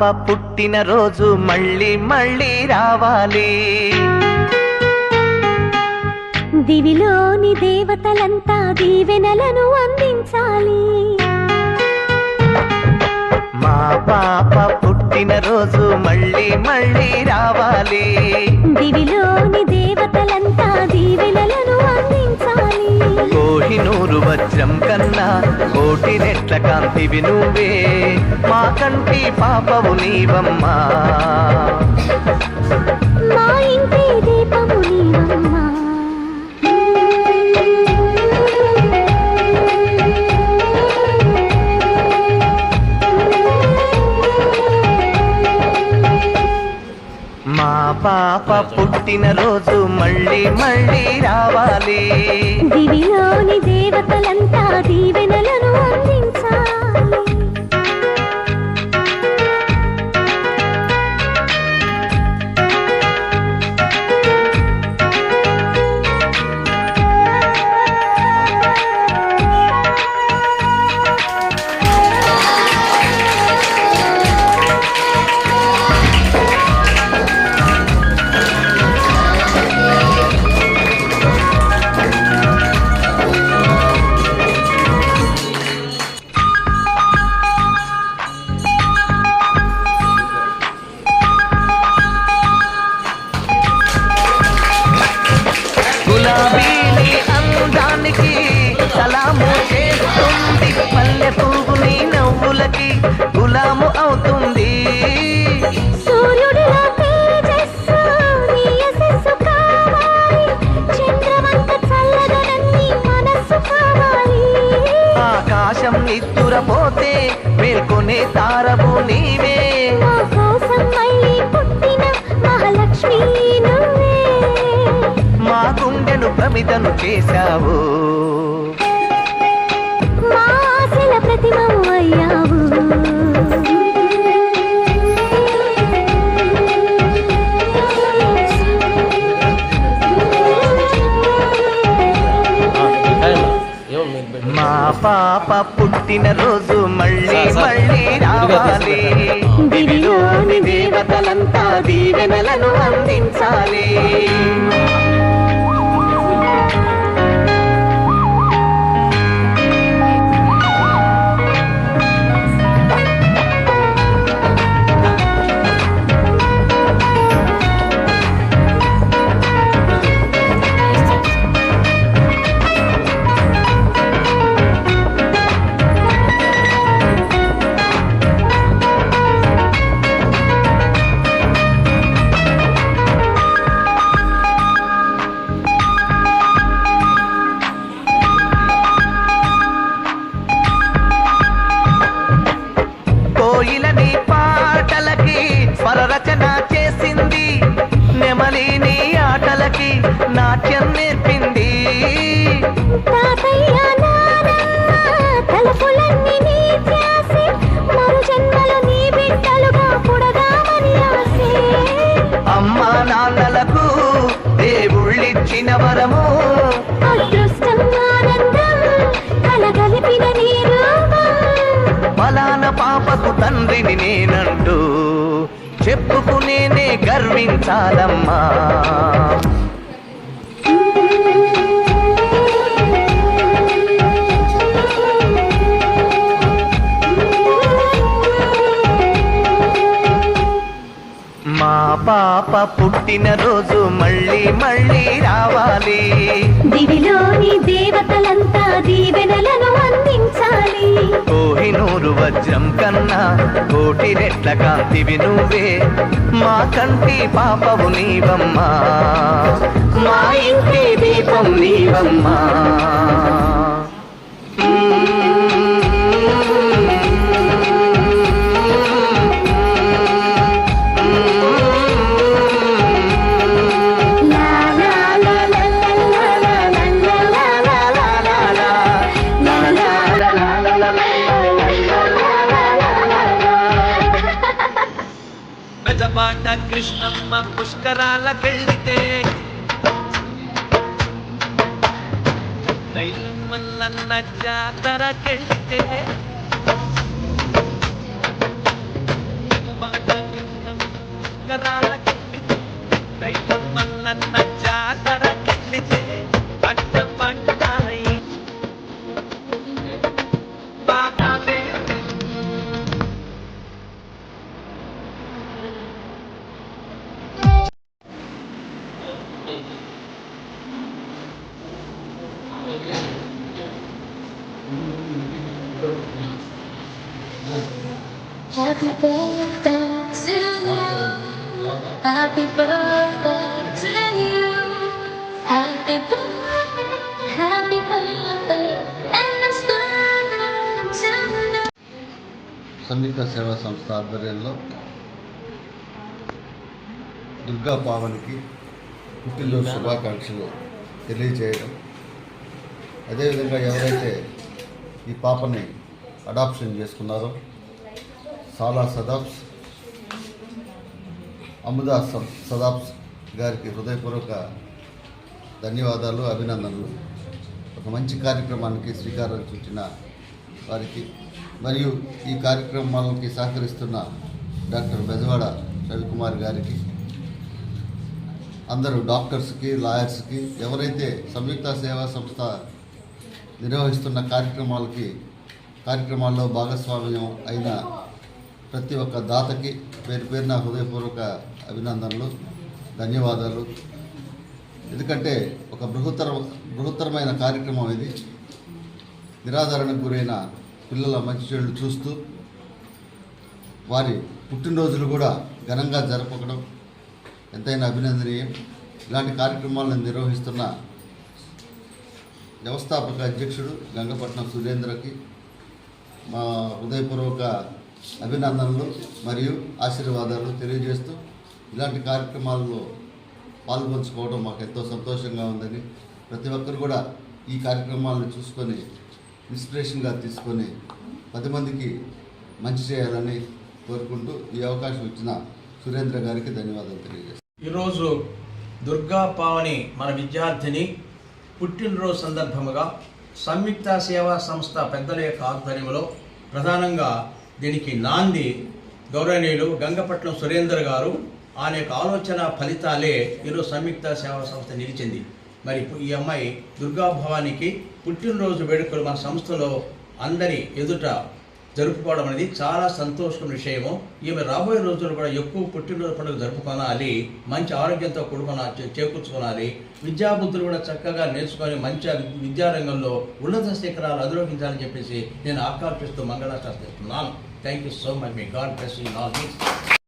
పాప పుట్టిన రోజు మళ్ళీ మళ్ళీ రావాలి. దివిలోని దేవతలంతా దీవెనలను అందించాలి. మా పాప పుట్టిన రోజు మళ్ళీ మళ్ళీ రావాలి. దివిలోని దేవతలంతా దీవెనలను కన్నా కోటి రెట్ల కాంతివి నువ్వే. మా కంటి పాపవు నీవమ్మా. మా ఇంటి దీపము నీవమ్మా. మా పాప పుట్టిన రోజు మళ్ళీ మళ్ళీ రావాలి. దివిలోని దేవతలంతా దీవెన ఆకాశం నిత్తురపోతే మేల్కొనే తారము నీవే. మా గుండెను ప్రమితను చేశావు. పుట్టిన రోజు మళ్ళీ మళ్ళీ రావాలి. దివిలోని దేవతలంతా దీవెనలను అందించాలి. కోయిలని పాటలకి స్వరరచన చేసింది. నెమలిని ఆటలకి నాట్యం నేర్పి పాపకు నేనంటూ చెప్పుకునేనే గర్వించాలమ్మా. మా పాప పుట్టిన రోజు మళ్ళీ మళ్ళీ రావాలి. దివిలోని దేవతలంతా దీవెనలను అందించాలి. కోహినూరు వజ్రం కన్నా కోటి రెట్ల కాంతివి నువ్వే. మా కంటి పాపవు నీవమ్మా. మా ఇంటి దీపం నీవమ్మా. పుష్కరాల పెళ్ళితే మల్లన్న జాతర కెళ్ళితే పుష్కరాల మల్లన్న జాతర కెళ్ళితే పట్ట పట్ట సంగీత సేవా సంస్థ ఆధ్వర్యంలో దుర్గా పావనికి పుట్టిల్లో శుభాకాంక్షలు తెలియజేయడం. అదేవిధంగా ఎవరైతే ఈ పాపని అడాప్షన్ చేసుకున్నారో సాలా సదాబ్స్ అముదా సదాబ్స్ గారికి హృదయపూర్వక ధన్యవాదాలు అభినందనలు. ఒక మంచి కార్యక్రమానికి శ్రీకారం చుట్టిన వారికి మరియు ఈ కార్యక్రమాలకి సహకరిస్తున్న డాక్టర్ బెజవాడ రవికుమార్ గారికి అందరూ డాక్టర్స్కి లాయర్స్కి ఎవరైతే సంయుక్త సేవా సంస్థ నిర్వహిస్తున్న కార్యక్రమాలకి కార్యక్రమాల్లో భాగస్వామ్యం అయిన ప్రతి ఒక్క దాతకి పేరు పేరున హృదయపూర్వక అభినందనలు ధన్యవాదాలు. ఎందుకంటే ఒక బృహత్తర బృహత్తరమైన కార్యక్రమం ఇది. నిరాదరణకు గురైన పిల్లల మంచి చెడులు చూస్తూ వారి పుట్టినరోజులు కూడా ఘనంగా జరపడం ఎంతైనా అభినందనీయం. ఇలాంటి కార్యక్రమాలను నిర్వహిస్తున్న వ్యవస్థాపక అధ్యక్షుడు గంగపట్నం సురేంద్రకి మా హృదయపూర్వక అభినందనలు మరియు ఆశీర్వాదాలు తెలియజేస్తూ ఇలాంటి కార్యక్రమాల్లో పాల్పంచుకోవడం మాకు ఎంతో సంతోషంగా ఉందని ప్రతి ఒక్కరు కూడా ఈ కార్యక్రమాలను చూసుకొని ఇన్స్పిరేషన్గా తీసుకొని పది మందికి మంచి చేయాలని కోరుకుంటూ ఈ అవకాశం ఇచ్చిన సురేంద్ర గారికి ధన్యవాదాలు తెలియజేస్తాను. ఈరోజు దుర్గా పావని మన విద్యార్థిని పుట్టినరోజు సందర్భముగా సంయుక్త సేవా సంస్థ పెద్దల యొక్క ఆధ్వర్యంలో ప్రధానంగా దీనికి నాంది గౌరవనీయులు గంగపట్నం సురేందర్ గారు. ఆయన యొక్క ఆలోచన ఫలితాలే ఈరోజు సంయుక్త సేవా సంస్థ నిలిచింది. మరి ఈ అమ్మాయి దుర్గాభవానికి పుట్టినరోజు వేడుకలు మన సంస్థలో అందరి ఎదుట జరుపుకోవడం అనేది చాలా సంతోషం విషయము. ఈమె రాబోయే రోజుల్లో కూడా ఎక్కువ పుట్టినరోజు పండుగ జరుపుకోనాలి. మంచి ఆరోగ్యంతో కూడుకున్న చేకూర్చుకోనాలి. విద్యాబుద్ధులు కూడా చక్కగా నేర్చుకొని మంచి విద్యారంగంలో ఉన్నత శిఖరాలు అధిరోహించాలని చెప్పేసి నేను ఆకాంక్షిస్తూ మంగళాశాస్త్రిస్తున్నాను థ్యాంక్ యూ సో మచ్ మీ గాడ్ బ్లెస్ యూ ఆల్